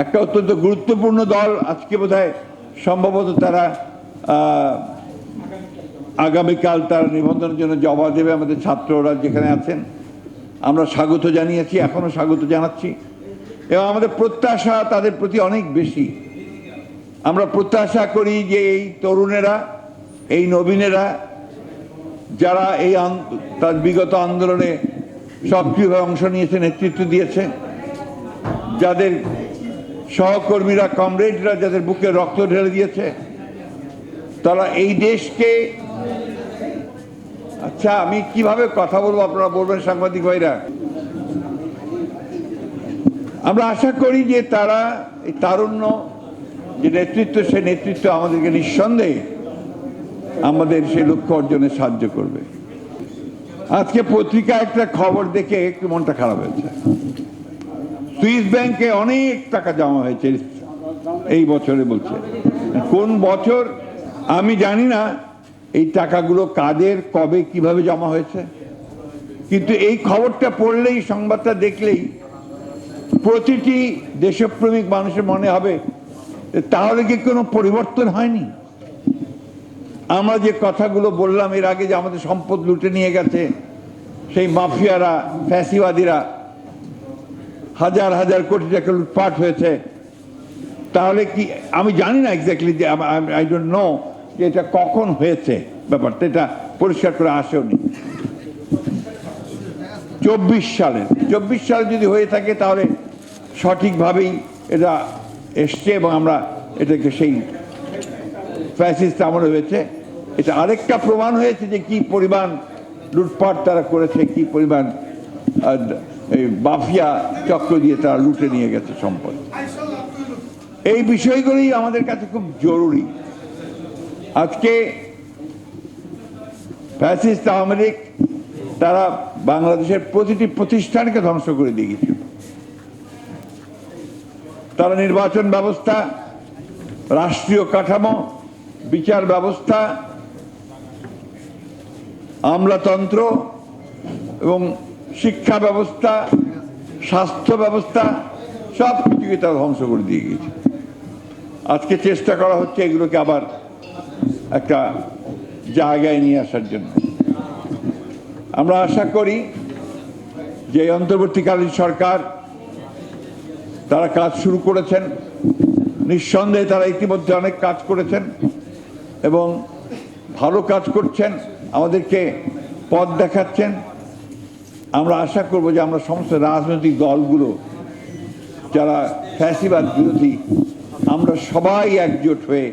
একটা অত্যন্ত গুরুত্বপূর্ণ দল আজকে বোধহয় সম্ভবত তারা আগামীকাল তার নিবন্ধনের জন্য জবাব দেবে আমাদের ছাত্ররা যেখানে আছেন। আমরা স্বাগত জানিয়েছি এখনও স্বাগত জানাচ্ছি। এবং আমাদের প্রত্যাশা তাদের প্রতি অনেক বেশি। আমরা প্রত্যাশা করি যে এই তরুণেরা, এই নবীনেরা, যারা এই তার বিগত আন্দোলনে সক্রিয়ভাবে অংশ নিয়েছে, নেতৃত্ব দিয়েছে, যাদের সহকর্মীরা কমরেডরা যাদের বুকে রক্ত ঢেলে দিয়েছে, তারা এই দেশকে আচ্ছা আমি কীভাবে কথা বলব আপনারা বলবেন সাংবাদিক ভাইরা? আমরা আশা করি যে তারা এই তারুণ্য, যে নেতৃত্ব, সে নেতৃত্ব আমাদেরকে নিঃসন্দেহে আমাদের সে লক্ষ্য অর্জনে সাহায্য করবে। আজকে পত্রিকা একটা খবর দেখে একটু মনটা খারাপ হয়েছে। সুইস ব্যাংকে অনেক টাকা জমা হয়েছে। এই বছরে বলছে। কোন বছর? আমি জানি না এই টাকাগুলো কাদের, কবে, কীভাবে জমা হয়েছে। কিন্তু এই খবরটা পড়লেই, সংবাদটা দেখলেই প্রতিটি দেশপ্রেমিক মানুষের মনে হবে, তাহলে কি কোনো পরিবর্তন হয়নি? আমরা যে কথাগুলো বললাম এর আগে যে আমাদের সম্পদ লুটে নিয়ে গেছে, সেই মাফিয়ারা, ফ্যাসিবাদীরা হাজার হাজার কোটি টাকা লুটপাট হয়েছে। তাহলে কি, আমি জানি না এক্স্যাক্টলি যে আই ডোন্ট নো যে এটা কখন হয়েছে ব্যাপারটা, এটা পরিষ্কার করে আসেওনি চব্বিশ সালে চব্বিশ সালে যদি হয়ে থাকে তাহলে সঠিকভাবেই এটা এসছে এবং আমরা এটাকে সেই ফ্যাসিস্ট আমলে হয়েছে। এটা আরেকটা প্রমাণ হয়েছে যে কি পরিমাণ লুটপাট তারা করেছে, কি পরিমাণ এই মাফিয়া চক্র দিয়ে তারা লুটে নিয়ে গেছে সম্পদ। এই বিষয়গুলি আমাদের কাছে খুব জরুরি। আজকে ফ্যাসিস্ট আওয়ামী তারা বাংলাদেশের প্রতিটি প্রতিষ্ঠানকে ধ্বংস করে দিয়ে গেছিল। তারা নির্বাচন ব্যবস্থা, রাষ্ট্রীয় কাঠামো, বিচার ব্যবস্থা, আমলাতন্ত্র এবং শিক্ষা ব্যবস্থা, স্বাস্থ্য ব্যবস্থা, সব কিছুকে তারা ধ্বংস করে দিয়ে গিয়েছে আজকে চেষ্টা করা হচ্ছে এগুলোকে আবার একটা জায়গায় নিয়ে আসার জন্য। আমরা আশা করি যে অন্তর্বর্তীকালীন সরকার তারা কাজ শুরু করেছেন। নিঃসন্দেহে তারা ইতিমধ্যে অনেক কাজ করেছেন এবং ভালো কাজ করছেন, আমাদেরকে পথ দেখাচ্ছেন। আমরা আশা করব যে আমরা সমস্ত রাজনৈতিক দলগুলো, যারা ফ্যাসিবাদ বিরোধী, আমরা সবাই একজোট হয়ে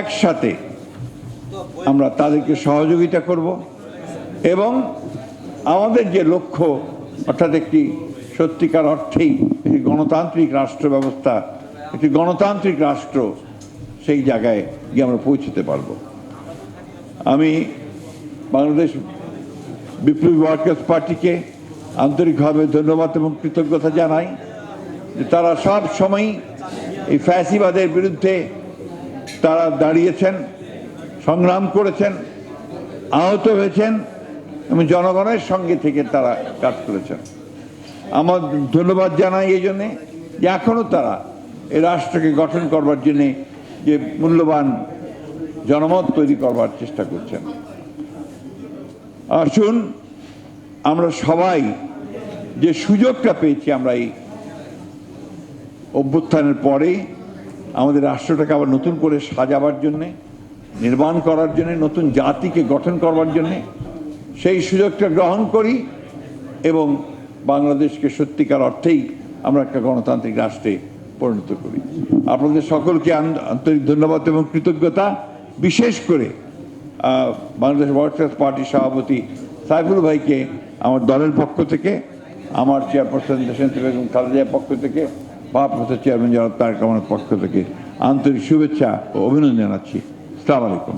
একসাথে আমরা তাদেরকে সহযোগিতা করব এবং আমাদের যে লক্ষ্য, অর্থাৎ একটি সত্যিকার অর্থেই একটি গণতান্ত্রিক রাষ্ট্র ব্যবস্থা একটি গণতান্ত্রিক রাষ্ট্র, সেই জায়গায় গিয়ে আমরা পৌঁছতে পারব। আমি বাংলাদেশ বিপ্লবী ওয়ার্কার্স পার্টিকে আন্তরিকভাবে ধন্যবাদ এবং কৃতজ্ঞতা জানাই যে তারা সব সময় এই ফ্যাসিবাদের বিরুদ্ধে তারা দাঁড়িয়েছেন, সংগ্রাম করেছেন, আহত হয়েছেন এবং জনগণের সঙ্গে থেকে তারা কাজ করেছেন। আমার ধন্যবাদ জানাই এই জন্যে যে এখনও তারা এই রাষ্ট্রকে গঠন করবার জন্যে যে মূল্যবান জনমত তৈরি করবার চেষ্টা করছেন। আসুন, আমরা সবাই যে সুযোগটা পেয়েছি আমরা এই অভ্যুত্থানের পরে, আমাদের রাষ্ট্রটাকে আবার নতুন করে সাজাবার জন্যে, নির্মাণ করার জন্য, নতুন জাতিকে গঠন করবার জন্যে, সেই সুযোগটা গ্রহণ করি এবং বাংলাদেশকে সত্যিকার অর্থেই আমরা একটা গণতান্ত্রিক রাষ্ট্রে পরিণত করি। আপনাদের সকলকে আন- আন্তরিক ধন্যবাদ এবং কৃতজ্ঞতা। বিশেষ করে বাংলাদেশ ওয়ার্কার্স পার্টির সভাপতি সাইফুল ভাইকে আমার দলের পক্ষ থেকে, আমার চেয়ারপারসন দেশেন্দ্র বেগম খালেদার পক্ষ থেকে, ভারপ্রাপ্ত চেয়ারম্যান জনাব তারেক পক্ষ থেকে আন্তরিক শুভেচ্ছা ও অভিনন্দন জানাচ্ছি। সালাম আলাইকুম।